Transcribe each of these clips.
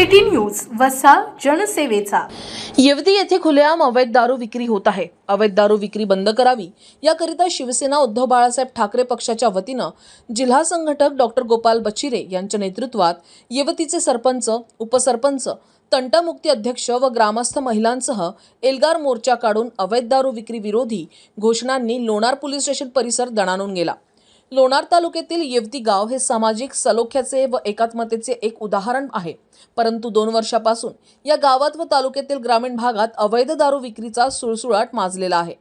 City news वसा जनसेवेचा. येवती येथे खुलेआम अवैध दारू विक्री होत आहे. अवैध दारू विक्री बंद करावी. याकरिता शिवसेना उद्धव बाळासाहेब ठाकरे पक्षाच्या वतीनं जिल्हा संघटक डॉक्टर गोपाल बचिरे यांच्या नेतृत्वात येवतीचे सरपंच उपसरपंच तंटामुक्ती अध्यक्ष व ग्रामस्थ महिलांसह एल्गार मोर्चा काढून अवैध दारू विक्री विरोधी घोषणांनी लोणार पोलीस स्टेशन परिसर दणाणून गेला. लोणार तालुक्यातील येवती गाव हे सामाजिक सलोख्याचे व एकात्मतेचे एक उदाहरण आहे. परंतु दोन वर्षापासून या गावात व तालुक्यातील ग्रामीण भागात अवैध दारू विक्रीचा सुळसुळाट माजलेला आहे.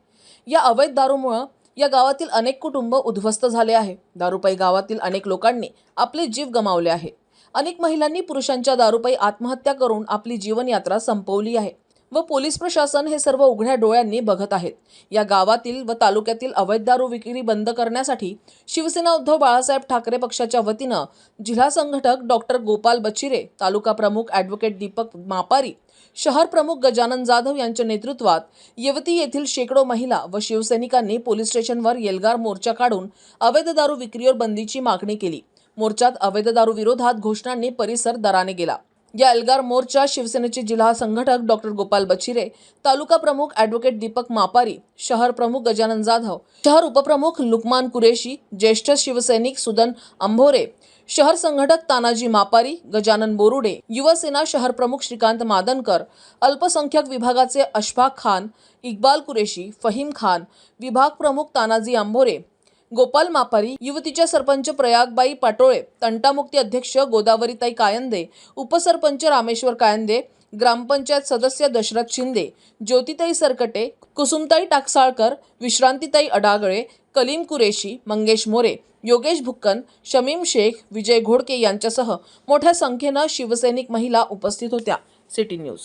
या अवैध दारूमुळं या गावातील अनेक कुटुंब उद्ध्वस्त झाले आहे. दारूपाई गावातील अनेक लोकांनी आपले जीव गमावले आहे. अनेक महिलांनी पुरुषांच्या दारूपाई आत्महत्या करून आपली जीवनयात्रा संपवली आहे. व पोलीस प्रशासन हे सर्व उघड्या डोळ्यांनी बघत आहेत. या गावातील व तालुक्यातील अवैध दारू विक्री बंद करण्यासाठी शिवसेना उद्धव बाळासाहेब ठाकरे पक्षाच्या वतीनं जिल्हा संघटक डॉक्टर गोपाल बचिरे तालुका प्रमुख ॲडव्होकेट दीपक मापारी शहर प्रमुख गजानन जाधव यांच्या नेतृत्वात येवती येथील शेकडो महिला व शिवसैनिकांनी पोलीस स्टेशनवर येल्गार मोर्चा काढून अवैध दारू विक्रीवर बंदीची मागणी केली. मोर्चात अवैध दारू विरोधात घोषणांनी परिसर दराने गेला. या एल्गार मोर्चा शिवसेनेचे जिल्हा संघटक डॉक्टर गोपाल बचिरे तालुका प्रमुख ॲडव्होकेट दीपक मापारी शहर प्रमुख गजानन जाधव शहर उपप्रमुख लुकमान कुरेशी ज्येष्ठ शिवसैनिक सुदन अंभोरे शहर संघटक तानाजी मापारी गजानन बोरुडे युवसेना शहर प्रमुख श्रीकांत मादनकर अल्पसंख्याक विभागाचे अशफाक खान इक्बाल कुरेशी फहीम खान विभाग प्रमुख तानाजी आंभोरे गोपाल मापारी युवतीच्या सरपंच प्रयागबाई पाटोळे तंटामुक्ती अध्यक्ष गोदावरीताई कायंदे उपसरपंच रामेश्वर कायंदे ग्रामपंचायत सदस्य दशरथ शिंदे ज्योतिताई सरकटे कुसुमताई टाकसाळकर विश्रांतीताई अडागळे कलीम कुरेशी मंगेश मोरे योगेश भुक्कन शमीम शेख विजय घोडके यांच्यासह मोठ्या संख्येनं शिवसैनिक महिला उपस्थित होत्या. City news.